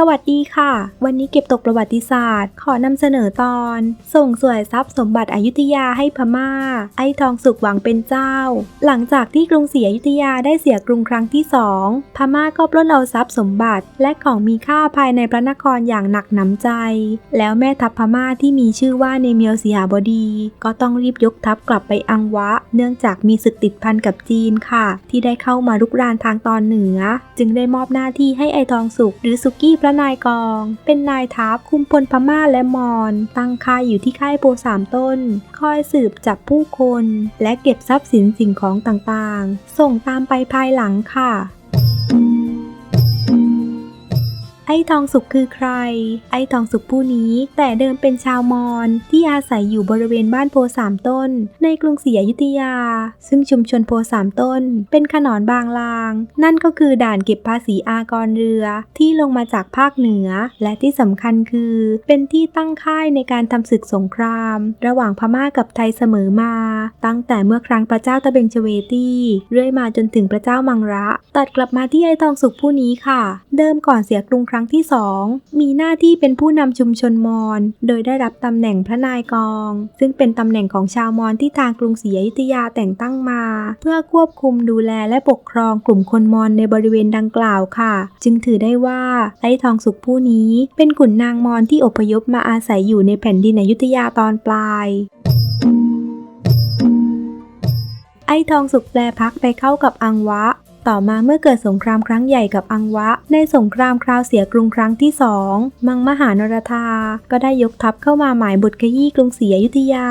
สวัสดีค่ะ วันนี้เก็บตกประวัติศาสตร์ ขอนำเสนอตอน ส่งสวยทรัพย์สมบัติอยุธยาให้พม่า ไอ้ทองสุกหวังเป็นเจ้า หลังจากที่กรุงศรีอยุธยาได้เสียกรุงครั้งที่สองพม่าก็ปล้นเอาทรัพย์สมบัติ และของมีค่าภายในพระนครอย่างหนักหนำใจ แล้วแม่ทัพพม่าที่มีชื่อว่าเนเมียวสีหาบดี ก็ต้องรีบยกทัพกลับไปอังวะ เนื่องจากมีศึกติดพันกับจีนค่ะ ที่ได้เข้ามารุกรานทางตอนเหนือ จึงได้มอบหน้าที่ให้ไอทองสุกหรือสุกี้พระนายกอง เป็นนายทัพคุมพลพม่าและมอญตั้งค่ายอยู่ที่ค่ายโพสามต้น คอยสืบจับผู้คน และเก็บทรัพย์สินสิ่งของต่างๆ ส่งตามไปภายหลังค่ะ ไอ้ทองสุกคือใคร ไอ้ทองสุกผู้นี้ แต่เดิมเป็นชาวมอญที่อาศัยอยู่บริเวณบ้านโพสามต้น ในกรุงศรีอยุธยา ซึ่งชุมชนโพสามต้น เป็นขนอนบางลาง นั่นก็คือด่านเก็บภาษีอากรเรือที่ลงมาจากภาคเหนือ และที่สำคัญคือ เป็นที่ตั้งค่ายในการทำศึกสงคราม ระหว่างพม่ากับไทยเสมอมา ตั้งแต่เมื่อครั้งพระเจ้าตะเบงเวตีเรื่อยมาจนถึงพระเจ้ามังระ ตัดกลับมาที่ไอ้ทองสุกผู้นี้ค่ะ เดิมก่อนเสียกรุงครั้งที่สองมีหน้าที่เป็นผู้นำชุมชนมอญโดยได้รับตำแหน่งพระนายกอง ซึ่งเป็นตำแหน่งของชาวมอญที่ทางกรุงศรีอยุธยาแต่งตั้งมา เพื่อควบคุมดูแลและปกครองกลุ่มคนมอญในบริเวณดังกล่าวค่ะ จึงถือได้ว่าไอ้ทองสุกผู้นี้เป็นขุนนางมอญที่อพยพมาอาศัยอยู่ในแผ่นดินอยุธยาตอนปลายไอ้ทองสุกแปลพักไปเข้ากับอังวะ ต่อมาเมื่อเกิดสงครามครั้งใหญ่กับอังวะ ในสงครามคราวเสียกรุงครั้งที่สองมังมหานรธา ก็ได้ยกทัพเข้ามาหมายบทขยี้กรุงศรีอยุธยา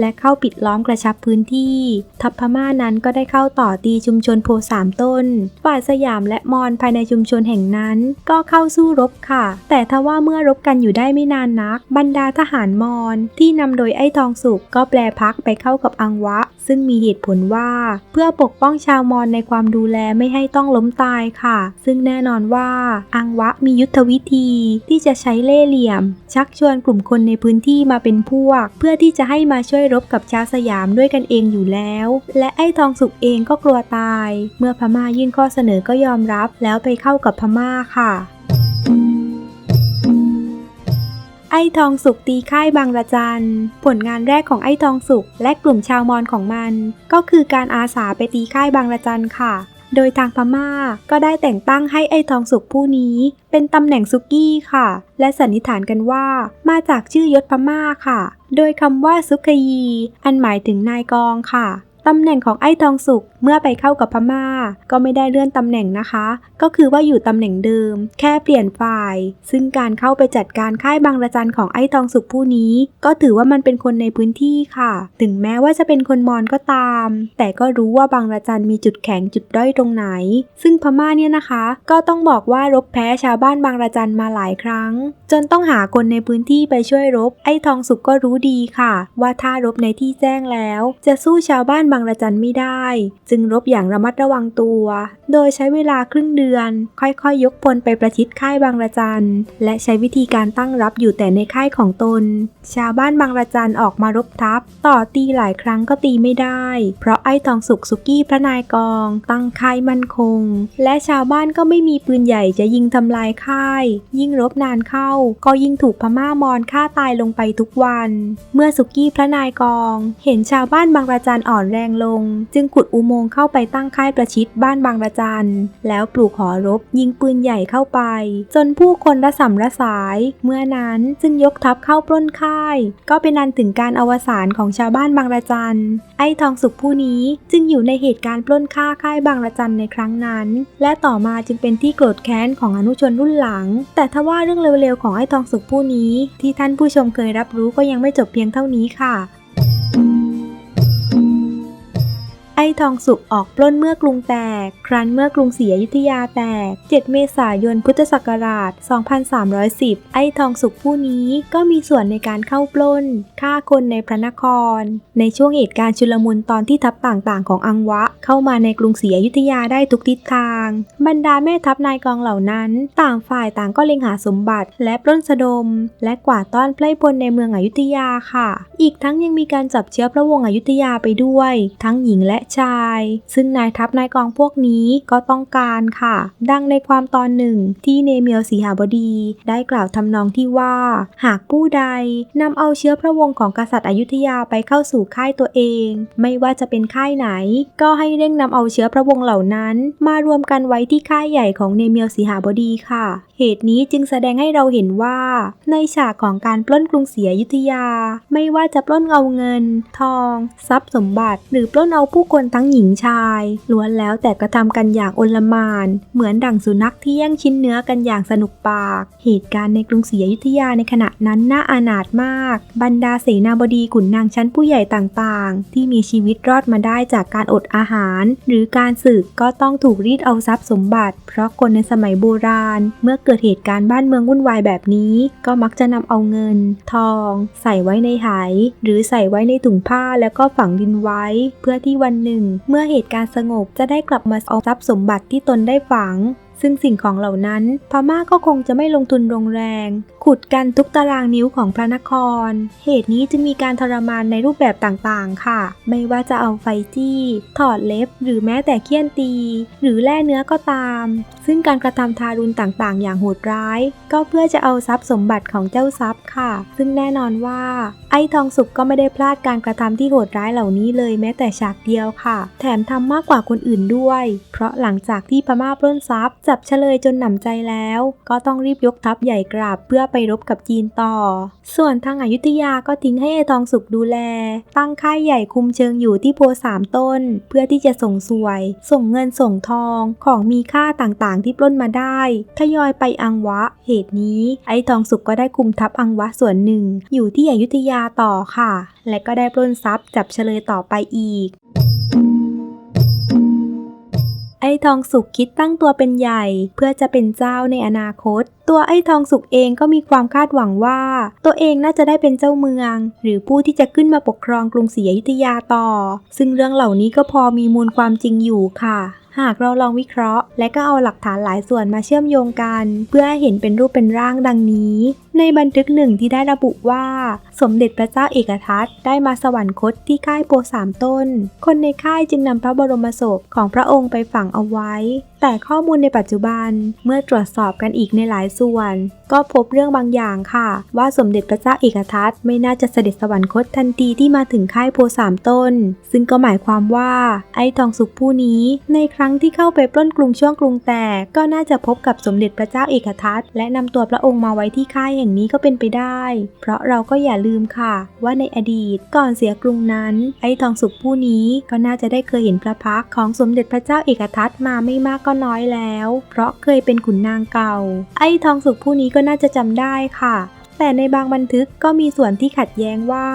และเข้าปิดล้อมกระชับพื้นที่ ทัพพม่านั้นก็ได้เข้าต่อตีชุมชนโพสามต้น ฝ่ายสยามและมอญภายในชุมชนแห่งนั้น ก็เข้าสู้รบค่ะ แต่ทว่าเมื่อรบกันอยู่ได้ไม่นานนัก บรรดาทหารมอญที่นำโดยไอ้ทองสุกก็แปลพักไปเข้ากับอังวะ ซึ่งมีเหตุผลว่า เพื่อปกป้องชาวมอญในความดูแลไม่ให้ต้องล้มตายค่ะ ซึ่งแน่นอนว่าอังวะมียุทธวิธีที่จะใช้เล่เหลี่ยม ชักชวนกลุ่มคนในพื้นที่มาเป็นพวก เพื่อที่จะให้มาช่วยรบกับชาวสยามด้วยกันเองอยู่แล้ว และไอ้ทองสุกเองก็กลัวตาย เมื่อพม่ายื่นข้อเสนอก็ยอมรับ แล้วไปเข้ากับพม่าค่ะไอ้ทองสุกตีค่ายบางระจัน ผลงานแรกของไอ้ทองสุกและกลุ่มชาวมอญของมัน ก็คือการอาสาไปตีค่ายบางระจันค่ะ โดยทางพม่าก็ได้แต่งตั้งให้ไอทองสุกผู้นี้ เป็นตำแหน่งซุกี้ค่ะ และสันนิษฐานกันว่ามาจากชื่อยศพม่าค่ะ โดยคำว่าซุกยี อันหมายถึงนายกองค่ะ ตำแหน่งของไอ้ทองสุกเมื่อไปเข้ากับพม่า ก็ไม่ได้เลื่อนตำแหน่งนะคะ ก็คือว่าอยู่ตำแหน่งเดิม แค่เปลี่ยนฝ่าย ซึ่งการเข้าไปจัดการค่ายบางระจันของไอ้ทองสุกผู้นี้ ก็ถือว่ามันเป็นคนในพื้นที่ค่ะ ถึงแม้ว่าจะเป็นคนมอญก็ตาม แต่ก็รู้ว่าบางระจันมีจุดแข็งจุดด้อยตรงไหน ซึ่งพม่าเนี่ยนะคะ ก็ต้องบอกว่ารบแพ้ชาวบ้านบางระจันมาหลายครั้ง จนต้องหาคนในพื้นที่ไปช่วยรบ ไอ้ทองสุกก็รู้ดีค่ะ ว่าถ้ารบในที่แจ้งแล้ว จะสู้ชาวบ้านบางระจันไม่ได้ จึงรบอย่างระมัดระวังตัว โดยใช้เวลาครึ่งเดือน ค่อยๆยยกพลไปประชิดค่ายบางระจันและใช้วิธีการตั้งรับอยู่แต่ในค่ายของตน ชาวบ้านบางระจันออกมารบทัพต่อตีหลายครั้งก็ตีไม่ได้ เพราะไอ้ทองสุกสุกี้พระนายกอง ตั้งค่ายมั่นคง และชาวบ้านก็ไม่มีปืนใหญ่จะยิงทำลายค่าย ยิ่งรบนานเข้า ก็ยิ่งถูกพม่ามอนฆ่าตายลงไปทุกวัน เมื่อสุกี้พระนายกอง เห็นชาวบ้านบางระจันอ่อนแรงลง จึงขุดอุโมงค์เข้าไปตั้งค่ายประชิดบ้านบางระจัน แล้วปลูกหอรบยิงปืนใหญ่เข้าไป จนผู้คนระสำระสาย เมื่อนั้นจึงยกทัพเข้าปล้นค่าย ก็เป็นอันถึงการอวสานของชาวบ้านบางระจัน ไอ้ทองสุกผู้นี้จึงอยู่ในเหตุการณ์ปล้นฆ่าค่ายบางระจันในครั้งนั้น และต่อมาจึงเป็นที่โกรธแค้นของอนุชนรุ่นหลัง แต่ทว่าเรื่องเร็วๆของไอ้ทองสุกผู้นี้ ที่ท่านผู้ชมเคยรับรู้ก็ยังไม่จบเพียงเท่านี้ค่ะ อ้ทองสุกออกปล้นเมื่อกรุงแตก ครั้นเมื่อกรุงศรีอยุธยาแตก 7 เมษายนพุทธศักราช 2310 ไอ้ทองสุกผู้นี้ก็มีส่วนในการเข้าปล้นฆ่าคนในพระนคร ในช่วงเหตุการณ์ชุลมุนตอนที่ทัพต่างๆ ของอังวะ เข้ามาในกรุงศรีอยุธยาได้ทุกทิศทาง บรรดาแม่ทัพนายกองเหล่านั้น ต่างฝ่ายต่างก็เล็งหาสมบัติ และปล้นสะดม และกวาดต้อนไพร่พลในเมืองอยุธยาค่ะ อีกทั้งยังมีการจับเชื้อพระวงศ์อยุธยาไปด้วย ทั้งหญิงและชาย ซึ่งนายทัพนายกองพวกนี้ก็ต้องการค่ะ ดังในความตอนหนึ่งที่เนเมียวสีหาบดีได้กล่าวทำนองที่ว่า หากผู้ใดนำเอาเชื้อพระวงศ์ของกษัตริย์อยุธยาไปเข้าสู่ค่ายตัวเอง ไม่ว่าจะเป็นค่ายไหน ก็ให้เร่งนำเอาเชื้อพระวงศ์เหล่านั้น มารวมกันไว้ที่ค่ายใหญ่ของเนเมียวสีหาบดีค่ะ เหตุนี้จึงแสดงให้เราเห็นว่า ในฉากของการปล้นกรุงศรีอยุธยา ไม่ว่าจะปล้นเอาเงิน ทอง ทรัพย์สมบัติ หรือปล้นเอาผู้คนทั้งหญิงชายล้วนแล้วแต่กระทำกันอย่างโอลมาน เหมือนดั่งสุนัขที่แย่งชิ้นเนื้อกันอย่างสนุกปาก เหตุการณ์ในกรุงศรีอยุธยาในขณะนั้นน่าอานาถมาก บรรดาเสนาบดีขุนนางชั้นผู้ใหญ่ต่างๆ ที่มีชีวิตรอดมาได้จากการอดอาหาร หรือการศึกก็ต้องถูกรีดเอาทรัพย์สมบัติ เพราะคนในสมัยโบราณ เมื่อเกิดเหตุการณ์บ้านเมืองวุ่นวายแบบนี้ ก็มักจะนำเอาเงิน ทอง ใส่ไว้ในไหหรือใส่ไว้ในถุงผ้าแล้วก็ฝังดินไว้ เพื่อที่วันหนึ่งเมื่อเหตุการณ์สงบจะได้กลับมาเอาทรัพย์สมบัติที่ตนได้ฝัง ซึ่งสิ่งของเหล่านั้นพม่าก็คงจะไม่ลงทุนลงแรงขุดกันทุกตารางนิ้วของพระนคร เหตุนี้จึงมีการทรมานในรูปแบบต่างๆ ค่ะ ไม่ว่าจะเอาไฟจี้ ถอดเล็บ หรือแม้แต่เคี่ยนตี หรือแล่เนื้อก็ตาม ซึ่งการกระทำทารุณต่างๆ อย่างโหดร้าย ก็เพื่อจะเอาทรัพย์สมบัติของเจ้าทรัพย์ค่ะ ซึ่งแน่นอนว่า ไอ้ทองสุกก็ไม่ได้พลาดการกระทำที่โหดร้ายเหล่านี้เลยแม้แต่ฉากเดียวค่ะ แถมทำมากกว่าคนอื่นด้วย เพราะหลังจากที่พม่าปล้นทรัพย์ จับเฉลยจนหนำใจแล้ว ก็ต้องรีบยกทัพใหญ่กลับเพื่อไปรบกับจีนต่อ ส่วนทางอายุทยาก็ทิ้งให้ไอ้ทองสุกดูแล ตั้งค่ายใหญ่คุมเชิงอยู่ที่โพสามต้น เพื่อที่จะส่งสวย ส่งเงินส่งทองของมีค่าต่างๆ ที่ปล้นมาได้ทยอยไปอังวะ เหตุนี้ไอ้ทองสุกก็ได้คุมทัพอังวะส่วนหนึ่ง อยู่ที่อยุธยาต่อค่ะ และก็ได้ปล้นทรัพย์จับเฉลยต่อไปอีกไอ้ทองสุกคิดตั้งตัวเป็นใหญ่ เพื่อจะเป็นเจ้าในอนาคต ตัวไอ้ทองสุกเองก็มีความคาดหวังว่า ตัวเองน่าจะได้เป็นเจ้าเมือง หรือผู้ที่จะขึ้นมาปกครองกรุงศรีอยุธยาต่อ ซึ่งเรื่องเหล่านี้ก็พอมีมูลความจริงอยู่ค่ะ หากเราลองวิเคราะห์ และก็เอาหลักฐานหลายส่วนมาเชื่อมโยงกัน เพื่อให้เห็นเป็นรูปเป็นร่างดังนี้ ในบันทึกหนึ่งที่ได้ระบุว่า สมเด็จพระเจ้าเอกทัตได้มาสวรรคตที่ค่ายโพสามต้น คนในค่ายจึงนำพระบรมศพของพระองค์ไปฝังเอาไว้ แต่ข้อมูลในปัจจุบันเมื่อตรวจสอบกันอีกในหลายส่วน ก็พบเรื่องบางอย่างค่ะ ว่าสมเด็จพระเจ้าเอกทัตไม่น่าจะเสด็จสวรรคตทันทีที่มาถึงค่ายโพสามต้น ซึ่งก็หมายความว่าไอ้ทองสุกผู้นี้ในครั้งที่เข้าไปปล้นกรุงช่วงกรุงแตกก็น่าจะพบกับสมเด็จพระเจ้าเอกทัตและนำตัวพระองค์มาไว้ที่ค่ายแห่งนี้ก็เป็นไปได้ เพราะเราก็อย่าลืมค่ะ ว่าในอดีตก่อนเสียกรุงนั้น ไอ้ทองสุกผู้นี้ก็น่าจะได้เคยเห็นพระพักของสมเด็จพระเจ้าเอกทัตมาไม่มากก็น้อยแล้ว เพราะเคยเป็นขุนนางเก่า ไอ้ทองสุกผู้นี้ก็น่าจะจำได้ค่ะ แต่ในบางบันทึกก็มีส่วนที่ขัดแย้งว่า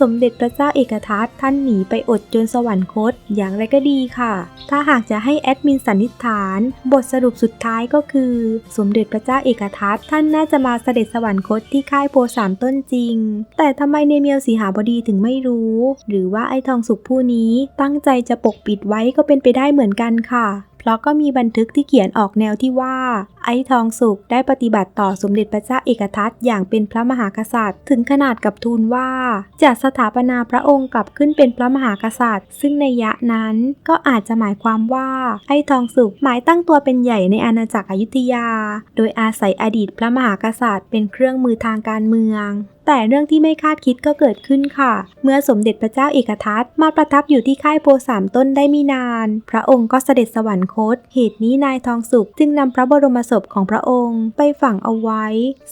สมเด็จพระเจ้าเอกทัตท่านหนีไปอดจนสวรรคตอย่างไรก็ดีค่ะ ถ้าหากจะให้แอดมินสันนิษฐาน บทสรุปสุดท้ายก็คือ สมเด็จพระเจ้าเอกทัตท่านน่าจะมาเสด็จสวรรคตที่ค่ายโพสามต้นจริง แต่ทำไมเนเมียวสีหาบดีถึงไม่รู้ หรือว่าไอ้ทองสุกผู้นี้ตั้งใจจะปกปิดไว้ก็เป็นไปได้เหมือนกันค่ะ เพราะก็มีบันทึกที่เขียนออกแนวที่ว่า ไอ้ทองสุกได้ปฏิบัติต่อสมเด็จพระเจ้าเอกทัตอย่างเป็นพระมหากษัตริย์ ถึงขนาดกับทูลว่าจะสถาปนาพระองค์กลับขึ้นเป็นพระมหากษัตริย์ ซึ่งในยะนั้นก็อาจจะหมายความว่าไอ้ทองสุกหมายตั้งตัวเป็นใหญ่ในอาณาจักรอยุธยา โดยอาศัยอดีตพระมหากษัตริย์เป็นเครื่องมือทางการเมือง แต่เรื่องที่ไม่คาดคิดก็เกิดขึ้นค่ะ เมื่อสมเด็จพระเจ้าเอกทัตมาประทับอยู่ที่ค่ายโพสามต้นได้ไม่นาน พระองค์ก็เสด็จสวรรคต เหตุนี้นายทองสุขจึงนำพระบรมศพของพระองค์ไปฝังเอาไว้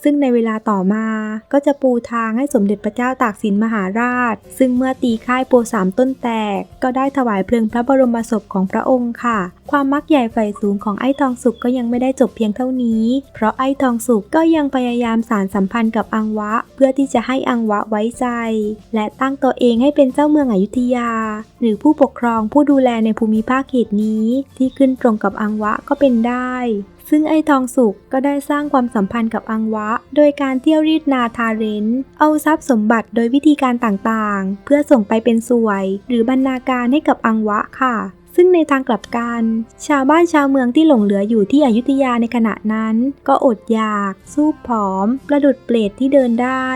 ซึ่งในเวลาต่อมาก็จะปูทางให้สมเด็จพระเจ้าตากสินมหาราช ซึ่งเมื่อตีค่ายโพสามต้นแตก ก็ได้ถวายเพลิงพระบรมศพของพระองค์ค่ะ ความมักใหญ่ใฝ่สูงของไอ้ทองสุกก็ยังไม่ได้จบเพียงเท่านี้ เพราะไอ้ทองสุกก็ยังพยายามสารสัมพันธ์กับอังวะ เพื่อที่จะให้อังวะไว้ใจ และตั้งตัวเองให้เป็นเจ้าเมืองอยุธยา หรือผู้ปกครองผู้ดูแลในภูมิภาคเขตนี้ ที่ขึ้นตรงกับอังวะก็เป็นได้ซึ่งไอ้ทองสุกก็ได้สร้างความสัมพันธ์กับอังวะ โดยการเที่ยวรีดนาทาเรน เอาทรัพย์สมบัติโดยวิธีการต่างๆ เพื่อส่งไปเป็นสวย หรือบรรณาการให้กับอังวะค่ะ ซึ่งในทางกลับกัน ชาวบ้านชาวเมืองที่หลงเหลืออยู่ที่อยุธยาในขณะนั้น ก็อดอยาก สู้ผอม ประดุดเปรตที่เดินได้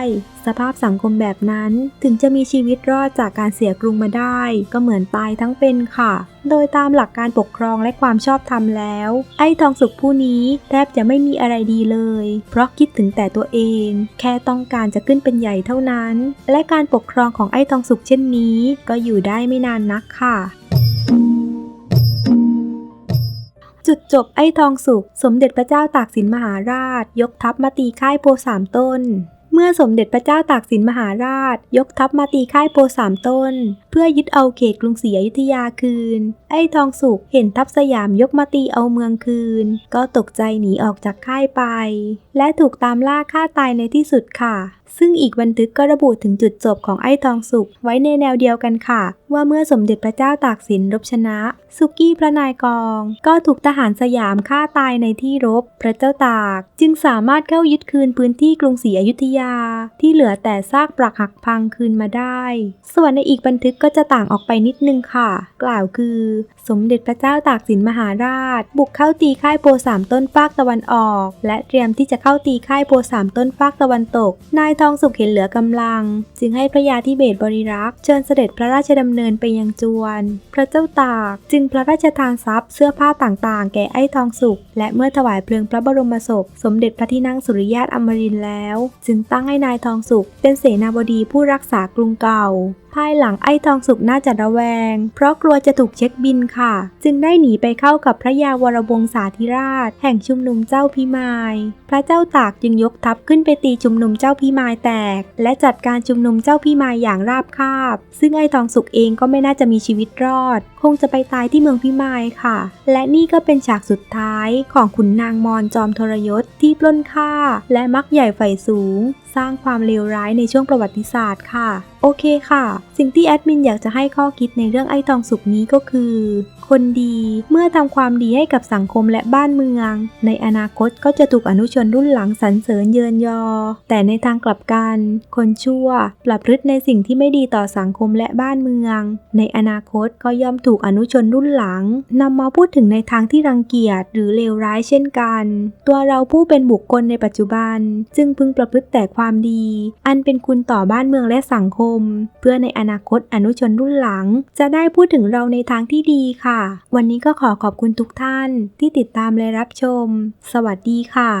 สภาพสังคมแบบนั้นถึงจะมีชีวิตรอดจากการเสียกรุงมาได้ ก็เหมือนตายทั้งเป็นค่ะ โดยตามหลักการปกครองและความชอบธรรมแล้ว ไอ้ทองสุกผู้นี้แทบจะไม่มีอะไรดีเลย เพราะคิดถึงแต่ตัวเอง แค่ต้องการจะขึ้นเป็นใหญ่เท่านั้น และการปกครองของไอ้ทองสุกเช่นนี้ ก็อยู่ได้ไม่นานนักค่ะ จุดจบไอ้ทองสุก สมเด็จพระเจ้าตากสินมหาราช ยกทัพมาตีค่ายโพสามต้น เมื่อสมเด็จพระเจ้าตากสินมหาราช ยกทัพมาตีค่ายโพสามต้น เพื่อยึดเอาเขตกรุงศรีอยุธยาคืน ไอ้ทองสุกเห็นทัพสยามยกมาตีเอาเมืองคืน ก็ตกใจหนีออกจากค่ายไป และถูกตามล่าฆ่าตายในที่สุดค่ะซึ่งอีกบันทึกก็ระบุถึงจุดจบของไอ้ทองสุกไว้ในแนวเดียวกันค่ะ ว่าเมื่อสมเด็จพระเจ้าตากสินรบชนะ สุกี้พระนายกอง ก็ถูกทหารสยามฆ่าตายในที่รบ พระเจ้าตาก จึงสามารถเข้ายึดคืนพื้นที่กรุงศรีอยุธยา ที่เหลือแต่ซากปรักหักพังคืนมาได้ ส่วนในอีกบันทึกก็จะต่างออกไปนิดนึงค่ะ กล่าวคือ สมเด็จพระเจ้าตากสินมหาราช บุกเข้าตีค่ายโพสามต้นฟากตะวันออก และเตรียมที่จะเข้าตีค่ายโพสามต้นฟากตะวันตก นายทองสุขเห็นเหลือกำลัง จึงให้พระยาธิเบศบริรักษ์เชิญเสด็จพระราชดำเนินไปยังจวน พระเจ้าตากจึงพระราชทานทรัพย์เสื้อผ้าต่างๆ แก่ไอ้ทองสุข และเมื่อถวายเพลิงพระบรมศพ สมเด็จพระที่นั่งสุริยาตอมรินทร์แล้ว จึงตั้งให้นายทองสุขเป็นเสนาบดีผู้รักษากรุงเก่า ภายหลังไอ้ทองสุกน่าจะระแวง เพราะกลัวจะถูกเช็คบินค่ะ จึงได้หนีไปเข้ากับพระยาวรวงศาธิราช แห่งชุมนุมเจ้าพิมาย พระเจ้าตากจึงยกทัพขึ้นไปตีชุมนุมเจ้าพิมายแตก และจัดการชุมนุมเจ้าพิมายอย่างราบคาบ ซึ่งไอ้ทองสุกเองก็ไม่น่าจะมีชีวิตรอด คงจะไปตายที่เมืองพิมายค่ะ และนี่ก็เป็นฉากสุดท้ายของขุนนางมอนจอมทรยศที่ปล้นฆ่า และมักใหญ่ไฟสูง สร้างความเลวร้ายในช่วงประวัติศาสตร์ค่ะ โอเคค่ะ สิ่งที่แอดมินอยากจะให้ข้อคิดในเรื่องไอ้ทองสุกนี้ก็คือคนดีเมื่อทำความดีให้กับสังคมและบ้านเมือง ในอนาคตก็จะถูกอนุชนรุ่นหลังสรรเสริญเยินยอ แต่ในทางกลับกัน คนชั่วปรับพฤติในสิ่งที่ไม่ดีต่อสังคมและบ้านเมือง ในอนาคตก็ย่อมถูกอนุชนรุ่นหลังนำมาพูดถึงในทางที่รังเกียจหรือเลวร้ายเช่นกัน ตัวเราผู้เป็นบุคคลในปัจจุบัน จึงพึงประพฤติแต่ความดี อันเป็นคุณต่อบ้านเมืองและสังคม เพื่อในอนาคตอนุชนรุ่นหลัง จะได้พูดถึงเราในทางที่ดีค่ะค่ะ วันนี้ก็ขอขอบคุณทุกท่านที่ติดตามและรับชม สวัสดีค่ะ